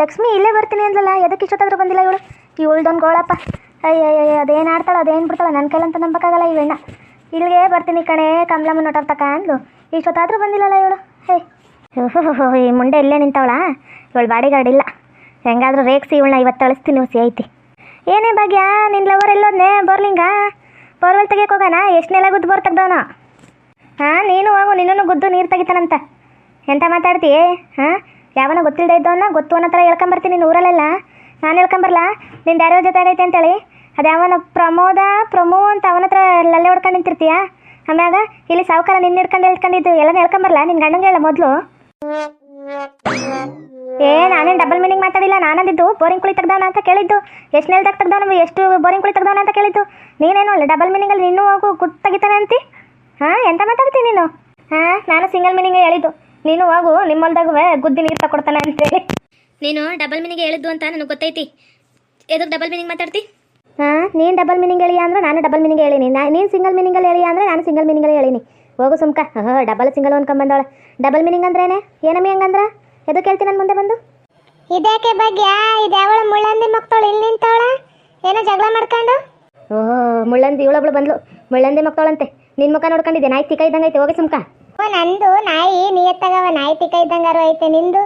ಲಕ್ಷ್ಮಿ ಇಲ್ಲೇ ಬರ್ತೀನಿ ಅಂದ್ಲಲ್ಲ ಎದಕ್ಕೆ ಇಷ್ಟೊತ್ತಾದ್ರೂ ಬಂದಿಲ್ಲ ಇವಳು? ಇವಳ್ದೊಂದು ಗೋಳಪ್ಪ. ಅಯ್ಯ ಅಯ್ಯ ಅದೇನು ಆಡ್ತಾಳ, ಅದೇನು ಬಿಡ್ತಾಳ ನನ್ನ ಕೈಲಂತ ನಂಬಕ್ಕಾಗಲ್ಲ ಇವೆಣ್ಣ ಇಲ್ಲಿಗೆ ಬರ್ತೀನಿ ಕಣೆ ಕಮಲಮ್ಮ ನೋಟರ್ತಕ್ಕ ಅಂದ್ಲು ಇಷ್ಟೊತ್ತಾದ್ರೂ ಬಂದಿಲ್ಲಲ್ಲ ಇವಳು? ಹೇ. ಓಹೋ ಈ ಮುಂಡೆ ಇಲ್ಲೇ ನಿಂತವಳ? ಇವಳು ಬಾಡಿಗಾರ್ಡ್ ಇಲ್ಲ ಹೆಂಗಾದ್ರೂ ರೇಕ್ಸ್ ಇವಳನ್ನ ಇವತ್ತು ಅಳಿಸ್ತೀನಿ ಹುಸಿ ಐತಿ. ಏನೇ ಭಾಗ್ಯ ನಿನ್ನ ಲವರ್ ಎಲ್ಲೋದ್ನೆ, ಬೋರ್ಲಿಂಗ? ಬೋರ್ವೆಲ್ ತೆಗಿಯಕ್ಕೆ ಹೋಗೋಣ ಎಷ್ಟನೆಲ್ಲ ಗುದ್ದು ಬೋರ್ ತೆಗ್ದವನ? ಹಾಂ, ನೀನು ಹೋಗು ನಿನ್ನೂ ಗುದ್ದು ನೀರು ತೆಗಿತಾನಂತ. ಎಂತ ಮಾತಾಡ್ತೀಯೇ? ಹಾಂ? ಯಾವನ ಗೊತ್ತಿಲ್ಲದೆ ಇದ್ದವನ್ನ ಗೊತ್ತು ಅನ್ನೋ ಥರ ಹೇಳ್ಕೊಂಬರ್ತೀನಿ ನೀನು ಊರಲ್ಲೆಲ್ಲ ನಾನು ಹೇಳ್ಕೊಂಬರಲ್ಲ ನಿಂದು ಯಾರ್ಯಾವ ಜೊತೆ ಆಗೈತೆ ಅಂತೇಳಿ? ಅದು ಯಾವನ ಪ್ರಮೋದ, ಪ್ರಮೋ ಅಂತ ಅವನ ಹತ್ರ ಲಲ್ಲೆ ಹೊಡ್ಕೊಂಡು ನಿಂತಿರ್ತೀಯ? ಆಮ್ಯಾಗ ಇಲ್ಲಿ ಸಾವುಕಾರ ನಿನ್ನ ಹಿಡ್ಕೊಂಡು ಹೇಳ್ಕೊಂಡಿದ್ದು ಎಲ್ಲ ಹೇಳ್ಕೊಂಬರಲ್ಲ ನಿನ್ನ ಗಂಡಂಗೆ ಹೇಳ ಮೊದಲು. ಏ, ನಾನೇನು ಡಬಲ್ ಮೀನಿಂಗ್ ಮಾತಾಡಿಲ್ಲ, ನಾನಂದಿದ್ದು ಬೋರಿಂಗ್ ಕುಳಿ ತೆಗ್ದವನ ಅಂತ ಕೇಳಿದ್ದು. ಎಷ್ಟು ನೆಲದಾಗ ತೆಗ್ದವನು ಎಷ್ಟು ಬೋರಿಂಗ್ ಕುಳಿ ತೆಗ್ದವನ ಅಂತ ಕೇಳಿದ್ದು. ನೀನೇನು ಅಲ್ಲ ಡಬಲ್ ಮೀನಿಂಗಲ್ಲಿ ನಿನ್ನೂ ಹೋಗು ಗುದ್ದು ತೆಗಿತಾನೆ ಅಂತಿ? ಹಾಂ, ಎಂತ ಮಾತಾಡ್ತೀನಿ ನೀನು? ಹಾಂ, ನಾನು ಸಿಂಗಲ್ ಮೀನಿಂಗ್ ಹೇಳಿದ್ದು. ನೀನು ಹೋಗು ನಿಮ್ಮಲ್ದಾಗವೇ ಗುದ್ದಿ ನೀರು ತಗೊಡ್ತಾನೆ ಅಂತೇಳಿ. ನೀನು ಡಬಲ್ ಮೀನಿಂಗ್ ಹೇಳಿದ್ದು ಅಂತ ನನಗೆ ಗೊತ್ತೈತಿ. ಎದಕ್ಕೆ ಡಬಲ್ ಮೀನಿಂಗ್ ಮಾತಾಡ್ತಿ? ಹಾಂ ನೀನು ಡಬಲ್ ಮೀನಿಂಗ್ ಹೇಳಿ ಅಂದ್ರೆ ನಾನು ಡಬಲ್ ಮೀನಿಂಗ್ ಹೇಳಿನಿ. ನಾ ನೀನು ಸಿಂಗಲ್ ಮೀನಿಂಗಲ್ಲಿ ಹೇಳಿ ಅಂದ್ರೆ ನಾನು ಸಿಂಗಲ್ ಮೀನಿಂಗಲ್ಲಿ ಹೇಳಿನಿ. ಹೋಗು ಸುಮ್ಕ. ಹಾಂ ಡಬಲ್ ಸಿಂಗಲ್ ಅನ್ಕೊಂಬಂದವಳೆ. ಡಬಲ್ ಮೀನಿಂಗ್ ಅಂದ್ರೇನೆ ಏನಮ್ಮಿ ಹಂಗಂದ್ರ? ಎದಕ್ಕೆ ಹೇಳ್ತೀನಿ ನನ್ನ ಮುಂದೆ ಬಂದು? ಇದ್ಯಾಕೆ ಬಗ್ಗೆ ಇದ್ಯಾವಳು ಮುಳ್ಳಂದಿ ಮಕ್ಕಳು ಇಲ್ಲಿ ನಿಂತವಳ? ಏನೋ ಜಗಳ ಮಾಡ್ಕೊಂಡು? ಓಹೋ ಮುಳ್ಳಂದಿ ಇವಳೊಬ್ಳು ಬಂದ್ಲು. ಮುಳ್ಳಂದಿ ಮಕ್ಕಳಂತೆ. ನಿನ್ನ ಮುಖ ನೋಡ್ಕೊಂಡಿದ್ದೆ. ನಾಯ್ತಿ ಕೈ ಇದ್ದಂಗೆ ಐತೆ ಹೋಗಿ ಸುಮ್ಕ. ನಂದು ನಾಯಿ ನಿಯತ್ತಾಗವ ನಾಯಿ ತಿಕ್ಕ ಇದ್ದಂಗಾರು ಐತೆ. ನಿಂದು?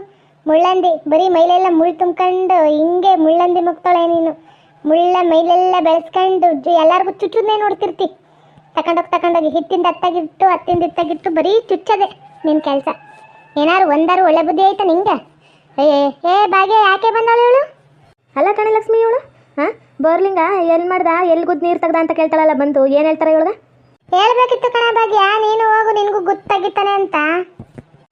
ಮುಳ್ಳಂದಿ, ಬರೀ ಮೈಲೆಲ್ಲ ಮುಳ್ಳು ತುಂಬ್ಕೊಂಡು ಹಿಂಗೆ ಮುಳ್ಳಂದಿ ಮುಗ್ತಾಳೆ ನೀನು. ಮುಳ್ಳ ಮೈಲೆಲ್ಲ ಬೆಳೆಸ್ಕೊಂಡು ಎಲ್ಲರಿಗೂ ಚುಚ್ಚುದನ್ನೇ ಚುಚ್ಚುದ್ನೇ ನೋಡ್ತಿರ್ತಿ. ತಕೊಂಡೋಗಿ ತಕೊಂಡೋಗಿ ಹಿತ್ತಿಂದ ಅತ್ತಾಗಿಟ್ಟು ಹತ್ತಿಂದ ಇತ್ತಾಗಿಟ್ಟು ಬರೀ ಚುಚ್ಚದೆ ನಿನ್ನ ಕೆಲಸ. ಏನಾರು ಒಂದಾರು ಒಳ್ಳೆ ಬುದ್ಧಿ ಆಯ್ತಾ ನಿಂಗೆ? ಏ ಏ ಬಾಗೇ, ಯಾಕೆ ಬಂದವಳು ಇವಳು? ಅಲ್ಲ ಕಣ ಲಕ್ಷ್ಮಿ ಇವಳು? ಹಾಂ ಬೋರ್ಲಿಂಗ ಎಲ್ಲಿ ಮಾಡ್ದ ಎಲ್ಲಿ ಗುದ್ದು ನೀರು ತೆಗ್ದ ಅಂತ ಕೇಳ್ತಾಳಲ್ಲ ಬಂದು, ಏನು ಹೇಳ್ತಾರೆ ಇವಳ್ಗ? ಹೇಳ್ಬೇಕಿತ್ತು ಕಣ ಭಾಗ್ಯ. ನೀನು ಹೋಗು, ನಿನಗೂ ಗೊತ್ತಾಗಿತ್ತಾನೆ ಅಂತ.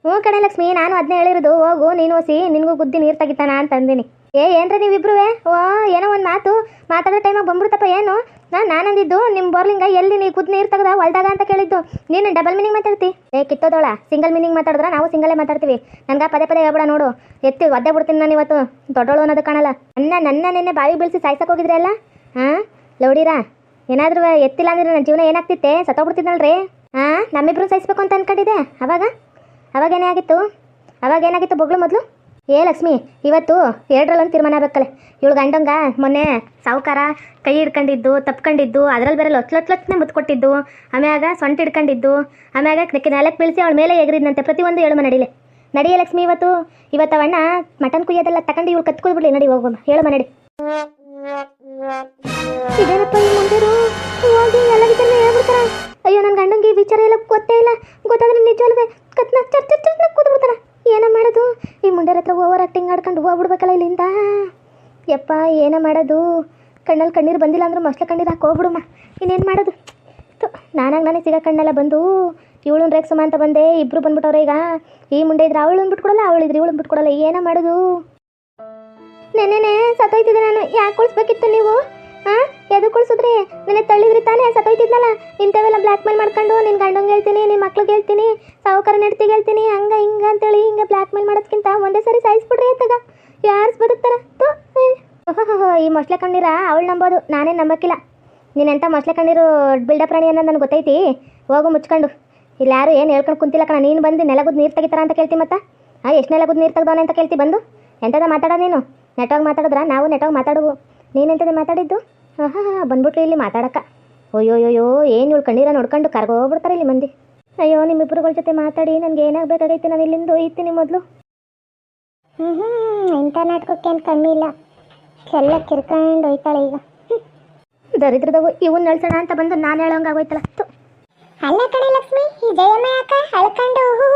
ಹ್ಞೂ ಕಣೆ ಲಕ್ಷ್ಮಿ, ನಾನು ಅದನ್ನೇ ಹೇಳಿರೋದು. ಹೋಗು, ನೀನು ಓಸಿ, ನಿನಗೂ ಗುದ್ದಿ ನೀರು ತೆಗಿತಾನ ಅಂತ ಅಂದಿನಿ. ಏ, ಏನ್ರಿ ಇಬ್ರುವೇ ಓ, ಏನೋ ಒಂದು ಮಾತು. ಮಾತಾಡೋ ಟೈಮಾಗ ಬಂದ್ಬಿಡ್ತಪ್ಪ ಏನು? ನಾನು ನಾನಂದಿದ್ದು ನಿಮ್ಮ ಬೋರ್ಲಿಂಗ ಎಲ್ಲಿ ನೀ ಗುದ್ದು ನೀರು ತೆಗ್ದ ಹೊಲ್ದಾಗ ಅಂತ ಕೇಳಿದ್ದು. ನೀನು ಡಬಲ್ ಮೀನಿಂಗ್ ಮಾತಾಡ್ತಿ? ಏ, ಕಿತ್ತೋದೋಳ. ಸಿಂಗಲ್ ಮೀನಿಂಗ್ ಮಾತಾಡಿದ್ರೆ ನಾವು ಸಿಂಗಲೇ ಮಾತಾಡ್ತೀವಿ. ನಂಗೆ ಪದೇ ಪದೇ ಹೇಳ್ಬೇಡ ನೋಡು. ಎತ್ತಿ ಒದ್ದೆ ಬಿಡ್ತೀನಿ ನಾನು ಇವತ್ತು. ದೊಡ್ಡೋಳು ಅನ್ನೋದು ಕಾಣಲ್ಲ. ನನ್ನ ನನ್ನ ನಿನ್ನೆ ಬಾವಿ ಬೀಳಿಸಿ ಸಾಯ್ಸಕ್ಕೆ ಹೋಗಿದ್ರೆ ಅಲ್ಲ ಹಾಂ? ಲೌಡಿರಾ? ಏನಾದರೂ ಎತ್ತಿಲ್ಲ ಅಂದ್ರೆ ನನ್ನ ಜೀವನ ಏನಾಗ್ತಿತ್ತೆ? ಸತ್ತೋಗ್ಬಿಡ್ತಿದ್ನಲ್ರಿ? ಹಾಂ ನಮ್ಮಿಬ್ರು ಸಹಿಸ್ಬೇಕು ಅಂತ ಅನ್ಕೊಂಡಿದ್ದೆ. ಅವಾಗ? ಅವಾಗೇನೇ ಆಗಿತ್ತು? ಅವಾಗ ಏನಾಗಿತ್ತು ಬೊಗ್ಳು ಮೊದಲು? ಏ ಲಕ್ಷ್ಮಿ, ಇವತ್ತು ಎರಡರಲ್ಲೊಂದು ತೀರ್ಮಾನ ಆಗ್ಬೇಕಲ್ಲ. ಇವಳು ಗಂಡಂಗ, ಮೊನ್ನೆ ಸಾವುಕಾರ ಕೈ ಹಿಡ್ಕೊಂಡಿದ್ದು, ತಪ್ಕೊಂಡಿದ್ದು ಅದ್ರಲ್ಲಿ ಬೇರೆ ಲೊತ್ನೆ ಮುತ್ತು ಕೊಟ್ಟಿದ್ದು, ಆಮ್ಯಾಗ ಸೊಂಟ ಹಿಡ್ಕೊಂಡಿದ್ದು, ಆಮ್ಯಾಗ ನೆಲಕ್ಕೆ ಬೀಳಿಸಿ ಅವಳ ಮೇಲೆ ಎಗರಿದ್ನಂತೆ ಪ್ರತಿಯೊಂದು ಹೇಳುಮ ನಡಿಲೆ ನಡಿಯೇ ಲಕ್ಷ್ಮಿ ಇವತ್ತು ಇವತ್ತು ಅವಣ್ಣ ಮಟನ್ ಕುಯ್ಯೋದೆಲ್ಲ ತಗೊಂಡು ಇವಳು ಕತ್ಕೊಳ್ಬಿಡ್ಲಿ, ನಡಿ ಹೋಗೋಣ ಹೇಳುಮ ನಡಿ ಇದೇನಪ್ಪ ಈ ಮುಂದಿರು. ಹೋಗಿ ಎಲ್ಲ ವಿಚಾರನ ಹೇಳ್ಬಿಡ್ತಾರ. ಅಯ್ಯೋ ನನ್ನ ಗಂಡಂಗೆ ಈ ವಿಚಾರ ಎಲ್ಲ ಗೊತ್ತೇ ಇಲ್ಲ. ಗೊತ್ತಾದ್ರೆ ನಿಜವಲ್ವೇ ಕತ್ನ, ಚರ್ ಚರ್ ಚರ್ನ ಕೂತ್ಬಿಡ್ತಾರ ಏನ ಮಾಡೋದು? ಈ ಮುಂಡೆರ ಹತ್ರ ಓವರ್ ಆಕ್ಟಿಂಗ್ ಆಡ್ಕೊಂಡು ಹೋಗ್ಬಿಡ್ಬೇಕಲ್ಲ ಇಲ್ಲಿಂದ? ಯಪ್ಪ, ಏನ ಮಾಡೋದು? ಕಣ್ಣಲ್ಲಿ ಕಣ್ಣೀರು ಬಂದಿಲ್ಲ ಅಂದ್ರೆ ಮಸ್ಲ ಕಣ್ಣೀರು ಹಾಕಿ ಹೋಗ್ಬಿಡುಮ್ಮ ಇನ್ನೇನು ಮಾಡೋದು? ನಾನಾಗ ನನಗೆ ಸಿಗೋ ಕಣ್ಣೆಲ್ಲ ಬಂದು ಇವಳು ರೇಕ್ ಸುಮ ಅಂತ ಬಂದೆ. ಇಬ್ರು ಬಂದ್ಬಿಟ್ಟವ್ರೆ ಈಗ. ಈ ಮುಂಡೆ ಇದ್ರೆ ಅವಳು ಬಿಟ್ಕೊಡಲ್ಲ, ಅವಳಿದ್ರೆ ಇವಳು ಬಿಟ್ಕೊಡಲ್ಲ. ಏನ ಮಾಡೋದು? ನೆನ್ನೆನೆ ಸತ್ತೋಯ್ತಿದ್ದೆ ನಾನು. ಯಾಕೆ ಕೊಡಿಸ್ಬೇಕಿತ್ತು ನೀವು? ಹಾಂ ಎದು ಉಳಿಸಿದ್ರಿ? ನಿನ್ನೆ ತಳ್ಳಿದ್ರಿ ತಾನೇ, ಸತ್ತೋಯ್ತಿದ್ನಲ್ಲ. ಇಂಥವೆಲ್ಲ ಬ್ಲ್ಯಾಕ್ ಮೇಲ್ ಮಾಡ್ಕೊಂಡು ನಿನ್ನ ಗಂಡಂಗೆ ಹೇಳ್ತೀನಿ ನಿಮ್ಮ ಮಕ್ಳಿಗೆ ಹೇಳ್ತೀನಿ, ಸಾವುಕಾರ ನಡ್ತಿಗೆ ಹೇಳ್ತೀನಿ, ಹಂಗೆ ಹಿಂಗೆ ಅಂತೇಳಿ ಹಿಂಗೆ ಬ್ಲ್ಯಾಕ್ ಮೇಲ್ ಮಾಡೋದಕ್ಕಿಂತ ಒಂದೇ ಸರಿ ಸಾಯಿಸ್ಬಿಡ್ರಿ ಅತ್ತಾಗ ಯಾರು ಬದುಕ್ತಾರ? ತೋ ಏ. ಈ ಮೊಸಳೆ ಕಣ್ಣೀರ ಅವಳು ನಂಬೋದು, ನಾನೇ ನಂಬಕ್ಕಿಲ್ಲ. ನೀನೆಂಥ ಮೊಸಳೆ ಕಣ್ಣೀರು ಬಿಲ್ಡ ಪ್ರಾಣಿ ಅನ್ನೋದು ನನಗೆ ಗೊತ್ತೈತಿ? ಹೋಗು ಮುಚ್ಕೊಂಡು. ಇಲ್ಲಿ ಯಾರು ಏನು ಹೇಳ್ಕೊಂಡು ಕುಂತಿಲ್ಲ ಕಣ, ನೀನು ಬಂದು ನೆಲಗುದ್ ನೀರು ತೆಗಿತಾರ ಅಂತ ಕೇಳ್ತಿ ಮತ್ತೆ? ಹಾಂ ಎಷ್ಟು ನೆಲಗುದ್ ನೀರು ತೆಗ್ದವನೆ ಅಂತ ಕೇಳ್ತಿ ಬಂದು? ಎಂಥದ ಮಾತಾಡೋದು ನೀನು? ನೆಟ್ವಾಗಿ ಮಾತಾಡಿದ್ರ? ನಾವು ನೆಟ್ವಾಗ ಮಾತಾಡುವು. ನೀನೆಂತದೆ ಮಾತಾಡಿದ್ದು? ಹಾಂ ಹಾಂ ಹಾಂ ಬಂದ್ಬಿಟ್ರು ಇಲ್ಲಿ ಮಾತಾಡಕ್ಕ. ಅಯ್ಯೋಯ್ಯೋ ಏನು ಇವಳು ಕಣ್ಣೀರ ನೋಡ್ಕೊಂಡು ಕರ್ಗೋಗ್ಬಿಡ್ತಾರೆ ಇಲ್ಲಿ ಮಂದಿ. ಅಯ್ಯೋ ನಿಮ್ಮಿಬ್ಬರುಗಳ ಜೊತೆ ಮಾತಾಡಿ ನನಗೆ ಏನಾಗಬೇಕಾಗೈತೆ? ನಾನು ಇಲ್ಲಿಂದ ಒಯ್ತೀನಿ ಮೊದಲು. ಹ್ಞೂ ಹ್ಞೂ ಇಂಥ ನಾಟಕಕ್ಕೇನು ಕಮ್ಮಿ ಇಲ್ಲ. ಎಲ್ಲ ಕಿರ್ಕೊಂಡು ಹೋಯ್ತಾಳೆ ಈಗ. ದರಿದ್ರದವು ಇವನ್ನ ನಳ್ಸೋಣ ಅಂತ ಬಂದು ನಾನು ಹೇಳೋಂಗಾಗೋಯ್ತಲ್ಲ. ಅಲ್ಲ ಕಣೆ ಲಕ್ಷ್ಮಿ ಈ ಜಯಮ್ಮ ಯಾಕ ಅಳ್ಕೊಂಡು ಹೂ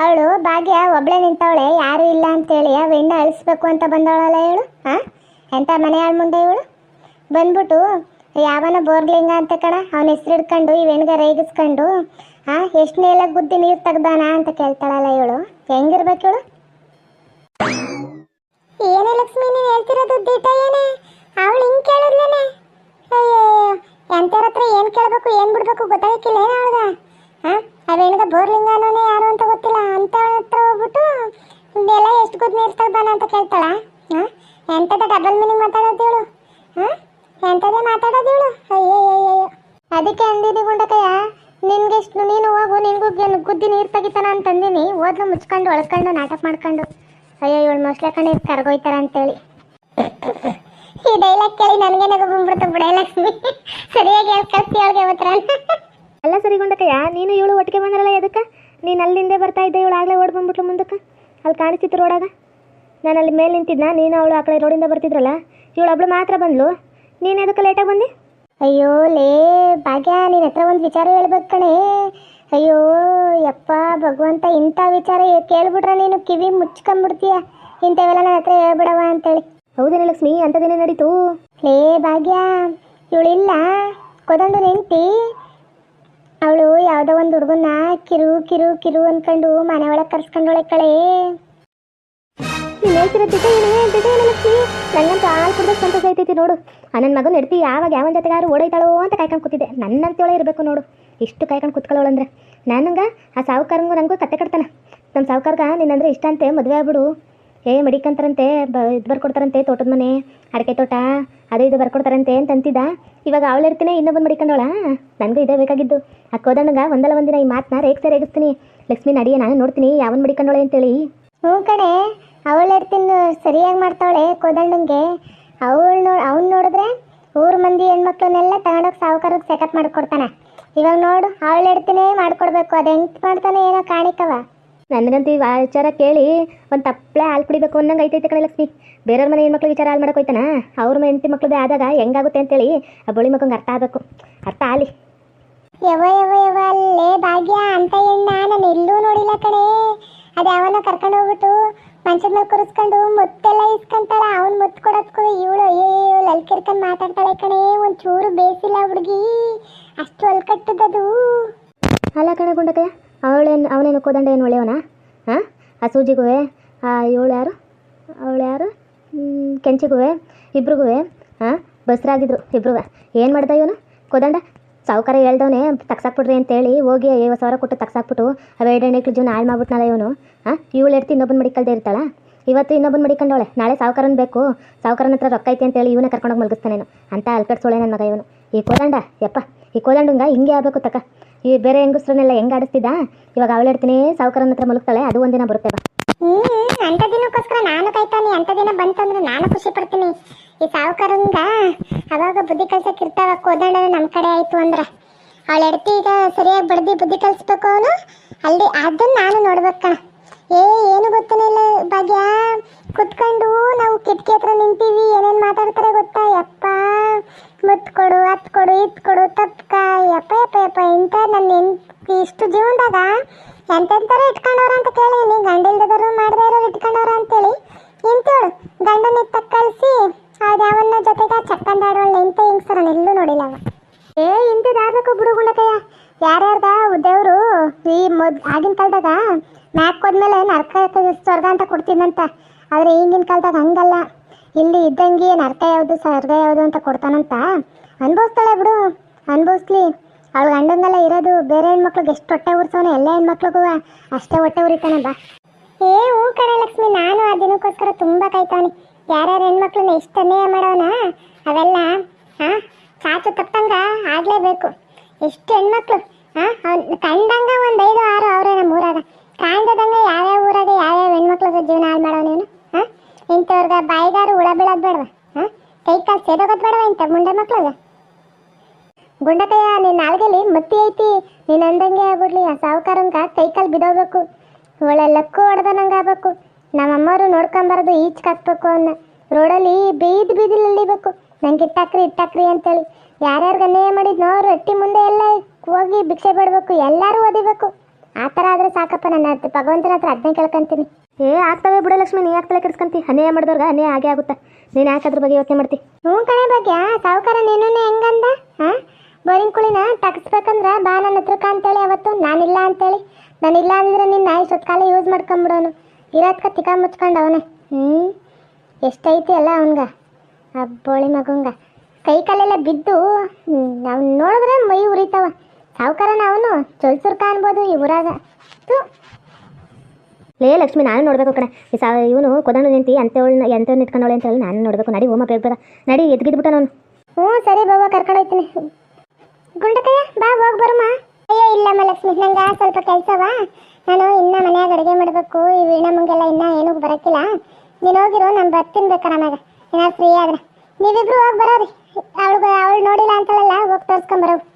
ಅವಳು, ಭಾಗ್ಯ, ಒಬ್ಳೆ ನಿಂತವಳೆ, ಯಾರು ಇಲ್ಲ ಅಂತೇಳಿ ಆ ಹೆಣ್ಣು ಅಳಿಸ್ಬೇಕು ಅಂತ ಬಂದವಳಲ್ಲ ಇವಳು? ಹಾ? ಎಂತ ಮನೆ ಮುಂದೆ ಇವಳು? ಬಂದ್ಬಿಟ್ಟು ಯಾವನ ಬೋರ್ಲಿಂಗ ಅಂತ ಕಣ, ಅವನ ಹೆಸರು ಹಿಡ್ಕೊಂಡು ಈ ಹೆಣ್ಗ ರೇಗಿಸ್ಕೊಂಡು ಹಾ ಎಷ್ಟು ನೇಲ ಗುದ್ದಿ ನೀರು ತೆಗ್ದಾನ ಅಂತ ಕೇಳ್ತಾಳಲ್ಲ ಇವಳು? ಹೆಂಗಿರ್ಬೇಕು ಇವಳು? ಏನೇ ಲಕ್ಷ್ಮಿ, ನೀನು ಹೇಳ್ತಿರೋದು ದಿಟ ಏನೇ? ಅವಳು ಹಿಂಗೆ ಕೇಳಿದ್ಲೇನೆ. ಅಯ್ಯೋ ಎಂತರ ಹತ್ರ ಏನು ಕೇಳಬೇಕು, ಏನು ಬಿಡ್ಬೇಕು ಗೊತ್ತಾಗಕ್ಕಿಲ್ಲ ಏನು ಅವಳ್ಗ? ಹಾಂ? ಅವೇನಿಗ ಬೋರ್ಲಿಂಗ ಯಾರು ಅಂತ ಗೊತ್ತಿಲ್ಲ. ಅಂತ ಹತ್ರ ಹೋಗ್ಬಿಟ್ಟು ಇದೆಲ್ಲ ಎಷ್ಟು ಗುದ್ದು ನೀರು ತೆಗ್ದಾನ ಅಂತ ಕೇಳ್ತಾಳ? ಹಾಂ? ಎಂಥದ ಡಬಲ್ ಮೀನಿಂಗ್ ಮಾತಾಡೋದು ಇವಳು? ಹಾಂ? ಎಂಥದೇ ಮಾತಾಡೋದು ಇವಳು? ಅಯ್ಯೋ ಅದಕ್ಕೆ ಅಂದಿನಿ ಗುಂಡಕಯ್ಯ, ನಿನ್ಗೆ ಎಷ್ಟು ನೀನು ಹೋಗು ನಿನ್ಗೂ ಗುದ್ದಿ ನೀರು ತೆಗಿತಾನ ಅಂತಂದಿನಿ. ಓದ್ಲು ಮುಚ್ಕೊಂಡು ಒಳ್ಕೊಂಡು ನಾಟಕ ಮಾಡ್ಕೊಂಡು. ಅಯ್ಯೋ, ಇವಳು ಮೊಸಳೆ ಕಣ್ಣು ಕರ್ಗೋಯ್ತಾರ ಅಂತೇಳಿ. ಈ ಡೈಲಾಗ್ ಕೇಳಿ ನನಗೆ ನಗು ಬಂದ್ಬಿಡ್ತು ಬಿಡ, ಲಕ್ಷ್ಮಿ. ಸರಿಯಾಗಿ ಹೇಳ್ ಕಳ್ಸಿ ಅವಳಿಗೆ ಅವತ್ರ ಅಲ್ಲ ಸರಿ ಗುಂಡಕ್ಕಯ್ಯ ನೀನು ಇವಳು ಒಟ್ಟಿಗೆ ಬಂದ್ರಲ್ಲ ಎದಕ್ಕೆ? ನೀನು ಅಲ್ಲಿಂದೇ ಬರ್ತಾ ಇದ್ದೆ ಇವಳು ಆಗಲೇ ಓಡ್ ಬಂದ್ಬಿಟ್ಲು ಮುಂದಕ್ಕೆ? ಅಲ್ಲಿ ಕಾಣಿಸ್ತಿತ್ತು ರೋಡಾಗ? ನಾನು ಅಲ್ಲಿ ಮೇಲೆ ನಿಂತಿದ್ನ? ನೀನು ಅವಳು ಆ ಕಡೆ ರೋಡಿಂದ ಬರ್ತಿದ್ರಲ್ಲ? ಇವಳು ಒಬ್ಳು ಮಾತ್ರ ಬಂದ್ಲು? ನೀನು ಎದಕ್ಕೆ ಲೇಟಾಗಿ ಬಂದು? ಅಯ್ಯೋ ಲೇ ಭಾಗ್ಯ ನಿನ್ನ ಹತ್ರ ಒಂದು ವಿಚಾರ ಹೇಳ್ಬೇಕು ಕಣೆ. ಅಯ್ಯೋ ಯಪ್ಪ ಭಗವಂತ ಇಂಥ ವಿಚಾರ ಕೇಳ್ಬಿಟ್ರೆ ನೀನು ಕಿವಿ ಮುಚ್ಕೊಂಬಿಡ್ತೀಯ? ಇಂಥವೆಲ್ಲ ನನ್ನ ಹತ್ರ ಹೇಳ್ಬಿಡವ ಅಂತೇಳಿ. ಹೌದೇನೆ ಲಕ್ಷ್ಮಿ ಅಂಥದ್ದೇನೇ ನಡೀತು? ಲೇ ಭಾಗ್ಯ ಇವಳಿಲ್ಲ? ಕೊದಂಡು ನೆಂಟಿ ಅವಳು ಯಾವುದೋ ಒಂದು ಹುಡುಗನ್ನ ಕಿರು ಕಿರು ಕಿರು ಅನ್ಕೊಂಡು ಮನೆ ಒಳಗೆ ಕರ್ಸ್ಕೊಂಡೊಳೆ ಕಳೆ ನೀನು ಹೇಳ್ತಿರೋ ಕುಡ್ದಷ್ಟು ಸಂತೋಷ ಐತೈತಿ ನೋಡು. ನನ್ನ ಮಗನ ನಡ್ತಿ ಯಾವಾಗ ಯಾವ ಜೊತೆಗಾರು ಓಡೈತಾಳೋ ಅಂತ ಕಾಯ್ಕೊಂಡು ಕೂತಿದ್ದೆ. ನನ್ನಂತೇಳೆ ಇರಬೇಕು ನೋಡು. ಇಷ್ಟು ಕಾಯ್ಕೊಂಡು ಕೂತ್ಕೊಳ್ಳೋಳಂದ್ರೆ ನನಗೆ ಆ ಸಾವುಕಾರಂಗೂ ನನಗೂ ಕತೆ ಕಟ್ತಾನ. ನಮ್ಮ ಸಾವುಕಾರ್ಗ ನಿನ್ನಂದ್ರೆ ಇಷ್ಟ ಅಂತೆ, ಮದುವೆ ಆಗ್ಬಿಡು. ಏ, ಮಡಿಕಂತಾರಂತೆ, ಬ ಇದು ಬರ್ಕೊಡ್ತಾರಂತೆ, ತೋಟದ ಮನೆ, ಅಡಿಕೆ ತೋಟ. ಅದು ಇದು ಬರ್ಕೊಡ್ತಾರಂತೆ ಅಂತ ಅಂತಿದ್ದ. ಇವಾಗ ಅವಳು ಇರ್ತೀನಿ, ಇನ್ನೊಬ್ಬನ ಮಡಿಕೊಂಡವಳ? ನನಗೂ ಇದೇ ಬೇಕಾಗಿದ್ದು. ಆ ಕೋದಣ್ಣಗ ಒಂದಲ್ಲ ಒಂದಿನ ಈ ಮಾತನ್ನ ರೇಗ್ಸೇ ರೇಗಿಸ್ತೀನಿ. ಲಕ್ಷ್ಮಿ ನಡಿಯ ನಾನು ನೋಡ್ತೀನಿ ಯಾವನ್ ಮಡಿಕೊಂಡವಳೆ ಅಂತೇಳಿ. ಹ್ಞೂ ಕಣೆ, ಅವಳ ಇರ್ತೀನಿ ಸರಿಯಾಗಿ ಮಾಡ್ತಾವಳೆ ಕೋದಂಡಂಗೆ. ಅವಳು ನೋ, ಅವ್ನು ನೋಡಿದ್ರೆ ಊರು ಮಂದಿ ಹೆಣ್ಮಕ್ಳನ್ನೆಲ್ಲ ತಗೊಂಡೋಗಿ ಸಾವುಕಾರಕ್ಕೆ ಸೆಟಪ್ ಮಾಡಿಕೊಡ್ತಾನೆ. ಇವಾಗ ನೋಡು, ಅವಳು ಇಡ್ತೀನಿ ಮಾಡ್ಕೊಡ್ಬೇಕು. ಅದು ಹೆಂಗೆ ಮಾಡ್ತಾನೆ ಏನೋ ಕಾಣಿಕವ. ನನಗಂತೂ ಈ ವಿಚಾರ ಕೇಳಿ ಒಂದು ತಪ್ಪಲೆ ಹಾಲು ಕುಡಿಬೇಕು ಅನ್ನಂಗೆ ಐತೈತೆ ಕಣೆ ಲಕ್ಷ್ಮಿ. ಬೇರೆಯವ್ರ ಮನೆ ಹೆಣ್ಮಕ್ಳು ವಿಚಾರ ಹಾಲು ಮಾಡಕ್ಕೆ ಹೋಯ್ತಾನ ಅವ್ರ ಮನೆ ಹೆಂಡತಿ ಮಕ್ಳದೇ ಆದಾಗ ಹೆಂಗಾಗುತ್ತೆ ಅಂತೇಳಿ ಆ ಬಳಿ ಮಕ್ಕಂಗೆ ಅರ್ಥ ಆಗಬೇಕು. ಅರ್ಥ ಆಲಿ ಯವ ಯವ ಯವ ಅಲ್ಲೇ ಭಾಗ್ಯ ಅಂತ ಹೆಣ್ಣ ನಾನು ಎಲ್ಲೂ ನೋಡಿಲ್ಲ ಕಣೆ. ಅದು ಯಾವನ ಕರ್ಕೊಂಡು ಹೋಗ್ಬಿಟ್ಟು ಮಂಚದ ಮೇಲೆ ಕೂರಿಸ್ಕೊಂಡು ಮುತ್ತೆಲ್ಲ ಇಸ್ಕೊಂತಾಳ. ಅವ್ನು ಮುತ್ತು ಕೊಡೋದ್ಕು ಇವಳು ಅಯ್ಯೋ ಲಲ್ಕಿರ್ಕೊಂಡು ಮಾತಾಡ್ತಾಳೆ ಕಣೆ. ಒಂಚೂರು ಬೇಸಿಲ್ಲ ಹುಡುಗಿ. ಅಷ್ಟು ಅಲ್ಕಟ್ಟದದು ಅಲ್ಲ ಕಣೆ ಗುಂಡಕಯ್ಯ ಅವಳೇನು, ಅವನೇನು ಕೋದಂಡ ಏನು ಒಳ್ಳೆಯವನ? ಹಾಂ ಆ ಸೂಜಿಗುವೆ, ಆ ಇವಳು ಯಾರು? ಅವಳು ಯಾರು? ಕೆಂಚಿಗೂ ಕೆಂಚಿಗುವೆ ಇಬ್ರಿಗೂ ಹಾಂ ಬಸ್ರಾಗಿದ್ರು ಇಬ್ರು ಏನು ಮಾಡ್ದ ಇವನು? ಕೋದಂಡ? ಸಾವುಕಾರ ಹೇಳ್ದವನೇ ತಗ್ಸಾಕ್ಬಿಡ್ರಿ ಅಂತೇಳಿ ಹೋಗಿ ಐವತ್ತು ಸಾವಿರ ಕೊಟ್ಟು ತಗ್ಸಾಕ್ಬಿಟ್ಟು ಅವ ಎರಡು ಹೆಣ್ಣಿಕ್ಳು ಜೀವನ ಹಾಳು ಮಾಡ್ಬಿಟ್ನಲ್ಲ ಇವನು ಹಾಂ ಇವಳು ಎಡ್ತಿ ಇನ್ನೊಬ್ಬನ ಮಡಿಕಲ್ದೇ ಇರ್ತಾಳ? ಇವತ್ತು ಇನ್ನೊಬ್ಬನ ಮಡಿಕೊಂಡವಳೆ ನಾಳೆ ಸಾವುಕಾರನ ಬೇಕು. ಸಾವುಕಾರನ ಹತ್ರ ರೊಕ್ಕ ಐತೆ ಅಂತೇಳಿ ಇವನೇ ಕರ್ಕೊಂಡೋಗಿ ಮಲಗಿಸ್ತಾನೇನು. ಅಂತ ಅಲ್ಕಟ್ಸೋಳೆ ನನ್ನ ಮಗ ಇವನು. ಈ ಕೋದಂಡ, ಯಪ್ಪ, ಈ ಕೋದಂಡಂಗ ಹಿಂಗೆ ಆಗಬೇಕು ತಕ್ಕ ಈ ಬೇರೆ ಹೆಂಗಸ್ರನ್ನೆಲ್ಲ ಹೆಂಗ್ ಆಡಿಸ್ತಿದ್ದ ಇವಾಗ ಅವಳಿಡ್ತೀನಿ ಸಾವುಕಾರನ ಹತ್ರ ಮಲಗ್ತಾಳೆ, ಅದು ಒಂದಿನ ಬರುತ್ತೆ ಬಾ. ಹ್ಮ್ ಅಂತ ದಿನಕ್ಕೋಸ್ಕರ ನಾನು ಕಾಯ್ತಾನೆ ಅಂತ ದಿನ ಬಂತಂದ್ರೆ ನಾನು ಖುಷಿ ಪಡ್ತೀನಿ. ಈ ಸಾವುಕಾರಂಗ ಅವಾಗ ಬುದ್ಧಿ ಕಲ್ಸಕ್ ಇರ್ತಾವ ಕೋದಂಡ ನಮ್ ಕಡೆ ಆಯ್ತು ಅಂದ್ರ. ಅವಳ ಹೆಡ್ತಿ ಈಗ ಸರಿಯಾಗಿ ಬಡ್ದಿ ಬುದ್ಧಿ ಕಲ್ಸ್ಬೇಕು ಅವನು, ಅಲ್ಲಿ ಅದನ್ನ ನಾನು ನೋಡ್ಬೇಕು ಏ, ಏನು ಗೊತ್ತನೇ ಇಲ್ಲ, ಭಾಗ್ಯ. ಕುತ್ಕೊಂಡು ನಾವು ಕಿಟಕಿ ಹತ್ರ ನಿಂತೀವಿ, ಏನೇನ್ ಮಾತಾಡ್ತಾರೆ ಗೊತ್ತಾ? ಯಪ್ಪ. ಮುತ್ತು ಕೊಡು, ಅತ್ ಕೊಡು ಇತ್ತು ಕೊಡು ತಪ್ಕ ಯಪ್ಪ ಯಪ್ಪ ಯಪ್ಪ ಇಂಥ ನನ್ನ ಇಷ್ಟು ಜೀವನದಾಗ ಎಂತೆಂಥರ ಇಟ್ಕೊಂಡವ್ರ ಅಂತ ಕೇಳಿ, ನೀ ಗಂಡ ಇಲ್ದವರು ಮಾಡದೇ ಇರೋರು ಇಟ್ಕೊಂಡವ್ರ ಅಂತೇಳಿ ಇಂತೇಳು ಗಂಡನ ಇತ್ತ ಕಳಿಸಿ ಅದು ಯಾವನ್ನ ಜೊತೆಗೆ ಚಕ್ಕಂದಾಡೋಳು ಇಂಥ ಹಿಂಗ್ಸರ ಎಲ್ಲೂ ನೋಡಿಲ್ಲ ಅವ. ಏ ಇಂಥದ್ದಾಗಬೇಕು ಬಿಡು ಗುಂಡಕಯ್ಯ ಯಾರ್ಯಾರ್ದ? ದೇವರು, ಈ ಮೊದ್ ಆಗಿನ ಕಾಲದಾಗ ಮ್ಯಾಕ್ ಹೋದ್ಮೇಲೆ ನರಕ ಸ್ವರ್ಗ ಅಂತ ಕೊಡ್ತೀನಂತ. ಆದರೆ ಈಗಿನ ಕಾಲದಾಗ ಹಂಗಲ್ಲ. ಇಲ್ಲಿ ಏನು ಅರ್ಥ ಯಾವುದು ಸ್ವರ್ಗ ಯಾವುದು ಅಂತ ಕೊಡ್ತಾನಂತ? ಅನ್ಭವಿಸ್ತಾಳೆ ಬಿಡು, ಅನ್ಭವಿಸ್ಲಿ. ಅವಳು ಗಂಡಂಗೆಲ್ಲ ಇರೋದು ಬೇರೆ ಹೆಣ್ಮಕ್ಳಿಗೆ ಎಷ್ಟು ಹೊಟ್ಟೆ ಉರ್ಸೋನು, ಎಲ್ಲ ಹೆಣ್ಮಕ್ಳಿಗೂ ಅಷ್ಟೇ ಹೊಟ್ಟೆ ಉರಿತಾನೆ, ಬಾ. ಏ, ಹೂ ಕಡೆ ಲಕ್ಷ್ಮಿ, ನಾನು ಆ ದಿನಕ್ಕೋಸ್ಕರ ತುಂಬ ಕಾಯ್ತಾನೆ ಯಾರ್ಯಾರ ಹೆಣ್ಮಕ್ಳನ್ನ ಎಷ್ಟು ಅನ್ಯಾಯ ಮಾಡೋಣ ಅವೆಲ್ಲ ಹಾಂ ಚಾಚು ತಪ್ಪಂಗ ಆಗಲೇಬೇಕು. ಎಷ್ಟು ಹೆಣ್ಮಕ್ಳು ಹಾಂ ಕಂಡಂಗ ಒಂದು ಐದು, ಆರು ಅವರೇ ನಮ್ಮ ಊರಾಗ ಕಾಣ್ದಂಗ ಯಾವ್ಯಾವ ಊರಾಗ ಯಾವ್ಯಾವ ಹೆಣ್ಮಕ್ಳಿಗೆ ಜೀವನ ಹಾಳು ಮಾಡೋಣ ಹಾಂ ಇಂಥವ್ರಿಗೆ ಬಾಯಿಗಾರು ಹುಳ ಬೀಳೋದು ಬೇಡವ? ಹಾಂ? ಕೈ ಕಾಲು ಸೇದೋಗೋದು ಬೇಡವ ಇಂಥ ಮುಂಡೆ ಮಕ್ಳಿಗೆ? ಗುಂಡಕಯ್ಯ, ನಿನ್ನ ನಾಲ್ಗೆಲಿ ಮತ್ತಿ ಐತಿ. ನೀನು ಅಂದಂಗೆ ಆಗ್ಬಿಡ್ಲಿ, ಆ ಸಾವುಕಾರಂಗ ಕೈ ಕಾಲು ಬಿದೋಗ್ಬೇಕು. ಒಳ್ಳೆ ಲಕ್ಕು ಹೊಡೆದನಂಗೆ ಆಗ್ಬೇಕು. ನಮ್ಮಮ್ಮವರು ನೋಡ್ಕೊಂಬಾರ್ದು, ಈಚ್ ಹಾಕ್ಬೇಕು ಅನ್ನ ರೋಡಲ್ಲಿ ಬೀದ್ ಬೀದಿಲಿ ಇಳಿಬೇಕು. ನಂಗೆ ಇಟ್ಟಾಕ್ರಿ ಇಟ್ಟಾಕ್ರಿ ಅಂತೇಳಿ. ಯಾರ್ಯಾರಿಗೆ ಅನ್ಯಾಯ ಮಾಡಿದ್ನೋ ಅವ್ರು ರೊಟ್ಟಿ ಮುಂದೆ ಎಲ್ಲ ಹೋಗಿ ಭಿಕ್ಷೆ ಬಿಡಬೇಕು. ಎಲ್ಲರೂ ಓದಿಬೇಕು. ಆ ಥರ ಆದರೆ ಸಾಕಪ್ಪ ನನ್ನ ಭಗವಂತನ ಹತ್ರ ಅದನ್ನೇ ಕೇಳ್ಕೊಂತೀನಿ. ಏ, ಆಗ್ತವೆ ಬಿಡ ಲಕ್ಷ್ಮಿ, ನೀ ಯಾಕೆ ತಲೆ ಕೆಡ್ಸ್ಕೊಂತಿ? ಅನ್ಯಾಯ ಮಾಡಿದವ್ರಿಗೆ ಅನ್ಯಾಯ ಆಗೇ ಆಗುತ್ತೆ. ನೀನು ಯಾಕೆ ಅದ್ರ ಬಗ್ಗೆ ಯೋಚನೆ ಮಾಡ್ತಿ? ಹ್ಞೂ ಕಣೆ ಬಗ್ಗೆ ಸಾವುಕಾರ ನೀನು ಹೆಂಗಂದ? ಹಾಂ? ಬೋರಿನ ಕುಳಿನ ತಗಿಸ್ಬೇಕಂದ್ರೆ ಬಾ ನನ್ನ ಹತ್ರಕ್ಕ ಅಂತೇಳಿ ಅವತ್ತು ನಾನಿಲ್ಲ ಅಂತೇಳಿ. ನಾನಿಲ್ಲ ಅಂದ್ರೆ ನಿನ್ನ ಇಷ್ಟೊತ್ತು ಕಾಲ ಯೂಸ್ ಮಾಡ್ಕೊಂಬಿಡೋನು. ಇರೋದ್ಕ ತಿಕ ಮುಚ್ಕೊಂಡು ಅವನೇ. ಹ್ಞೂ ಎಷ್ಟೈತಿ ಅಲ್ಲ ಅವನ್ಗ? ಅಬ್ಬೋಳಿ ಮಗುಂಗ. ಕೈ ಕಾಲೆಲ್ಲ ಬಿದ್ದು ಅವ್ನು ನೋಡಿದ್ರೆ ಮೈ ಉರಿತಾವ. ಸಾವುಕಾರನ ಅವನು ಚೊಲ್ಸುರ್ಕ ಅನ್ಬೋದು ಈ ಊರಾಗ. ತು ಲೇ ಲಕ್ಷ್ಮಿ, ನಾನು ನೋಡಬೇಕು ಕಣೆ. ಇವನು ಕೊದಣ್ಣ ನಿಂತಿ ಅಂಥವಳನ್ನ ಎಂಥವ್ನ ಇಟ್ಕೊಂಡವಳೆ ಅಂತ ನಾನು ನೋಡಬೇಕು. ನಡಿ ಹೋಮ ಬೇಗ ನಡಿ ಎದ್ಗಿದ್ಬಿಟ್ಟ ನಾನು ಹ್ಞೂ, ಸರಿ ಬಾಬಾ, ಕರ್ಕೊಂಡು ಹೋಗ್ತೀನಿ. ಗುಂಡಕಯ್ಯ, ಬಾ, ಹೋಗಿ ಬರಮ್ಮ ಅಯ್ಯೋ, ಇಲ್ಲಮ್ಮ ಲಕ್ಷ್ಮಿ, ನಂಗೆ ಸ್ವಲ್ಪ ಕೆಲಸವ. ನಾನು ಇನ್ನ ಮನ್ಯಾಗ ಅಡುಗೆ ಮಾಡಬೇಕು. ಈ ವೀಣಮ್ಮಂಗೆಲ್ಲ ಇನ್ನ ಏನೂ ಬರೋಕ್ಕಿಲ್ಲ. ನೀನು ಹೋಗಿರು, ನಾನು ಬರ್ತೀನಿ ಬೇಕಾರೆ ಏನಾದ್ರು ಫ್ರೀ ಆದ್ರೆ. ನೀವಿಬ್ರು ಹೋಗಿ ಬರೋರಿ. ಅವಳು ಅವಳು ನೋಡಿಲ್ಲ ಅಂತಳಲ್ಲ ಹೋಗಿ ತೋರಿಸ್ಕೊಂಬರೋ